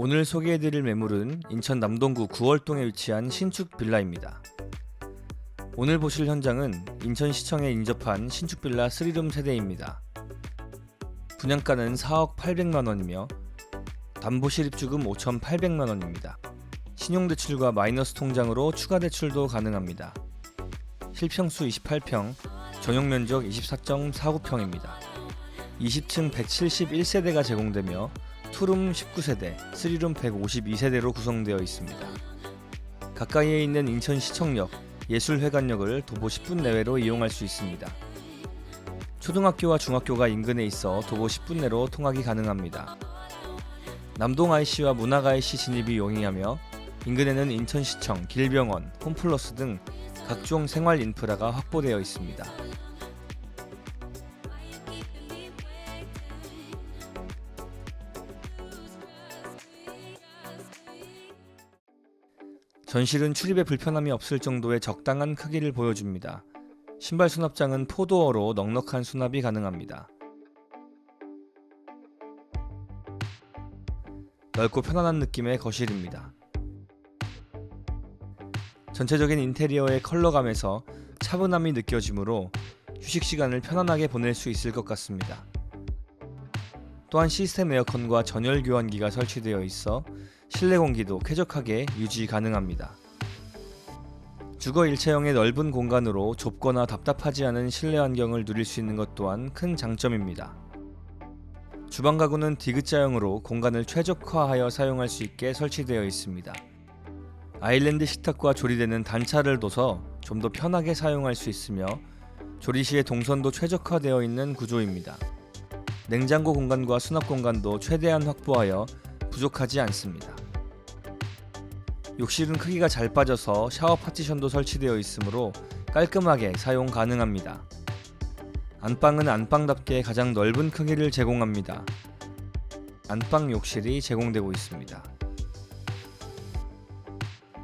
오늘 소개해드릴 매물은 인천 남동구 구월동에 위치한 신축 빌라입니다. 오늘 보실 현장은 인천시청에 인접한 신축 빌라 3룸 세대입니다. 분양가는 4억 800만 원이며 담보실입주금 5,800만 원입니다. 신용대출과 마이너스 통장으로 추가 대출도 가능합니다. 실평수 28평, 전용 면적 24.49평입니다. 20층 171세대가 제공되며 투룸 19세대, 3룸 152세대로 구성되어 있습니다. 가까이에 있는 인천시청역, 예술회관역을 도보 10분 내외로 이용할 수 있습니다. 초등학교와 중학교가 인근에 있어 도보 10분 내로 통학이 가능합니다. 남동 IC와 문학 IC 진입이 용이하며 인근에는 인천시청, 길병원, 홈플러스 등 각종 생활 인프라가 확보되어 있습니다. 전실은 출입에 불편함이 없을 정도의 적당한 크기를 보여줍니다. 신발 수납장은 포도어로 넉넉한 수납이 가능합니다. 넓고 편안한 느낌의 거실입니다. 전체적인 인테리어의 컬러감에서 차분함이 느껴지므로 휴식 시간을 편안하게 보낼 수 있을 것 같습니다. 또한 시스템 에어컨과 전열 교환기가 설치되어 있어 실내 공기도 쾌적하게 유지 가능합니다. 주거 일체형의 넓은 공간으로 좁거나 답답하지 않은 실내 환경을 누릴 수 있는 것 또한 큰 장점입니다. 주방 가구는 디귿자형으로 공간을 최적화하여 사용할 수 있게 설치되어 있습니다. 아일랜드 식탁과 조리대는 단차를 둬서 좀 더 편하게 사용할 수 있으며 조리 시에 동선도 최적화되어 있는 구조입니다. 냉장고 공간과 수납 공간도 최대한 확보하여 부족하지 않습니다. 욕실은 크기가 잘 빠져서 샤워 파티션도 설치되어 있으므로 깔끔하게 사용 가능합니다. 안방은 안방답게 가장 넓은 크기를 제공합니다. 안방 욕실이 제공되고 있습니다.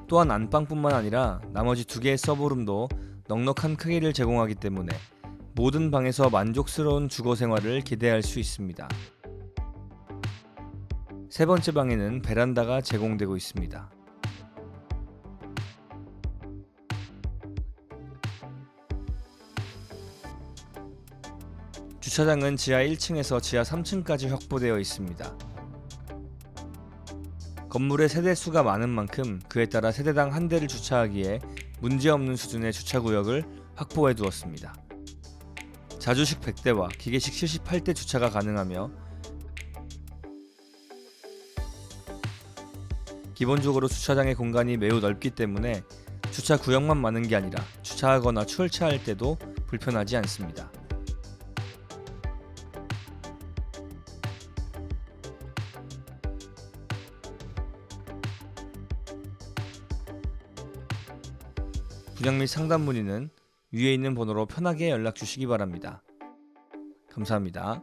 또한 안방뿐만 아니라 나머지 두 개의 서브룸도 넉넉한 크기를 제공하기 때문에 모든 방에서 만족스러운 주거 생활을 기대할 수 있습니다. 세 번째 방에는 베란다가 제공되고 있습니다. 주차장은 지하 1층에서 지하 3층까지 확보되어 있습니다. 건물의 세대 수가 많은 만큼 그에 따라 세대당 한 대를 주차하기에 문제없는 수준의 주차 구역을 확보해 두었습니다. 자주식 100대와 기계식 78대 주차가 가능하며 기본적으로 주차장의 공간이 매우 넓기 때문에 주차 구역만 많은 게 아니라 주차하거나 출차할 때도 불편하지 않습니다. 분양 및 상담 문의는 위에 있는 번호로 편하게 연락 주시기 바랍니다. 감사합니다.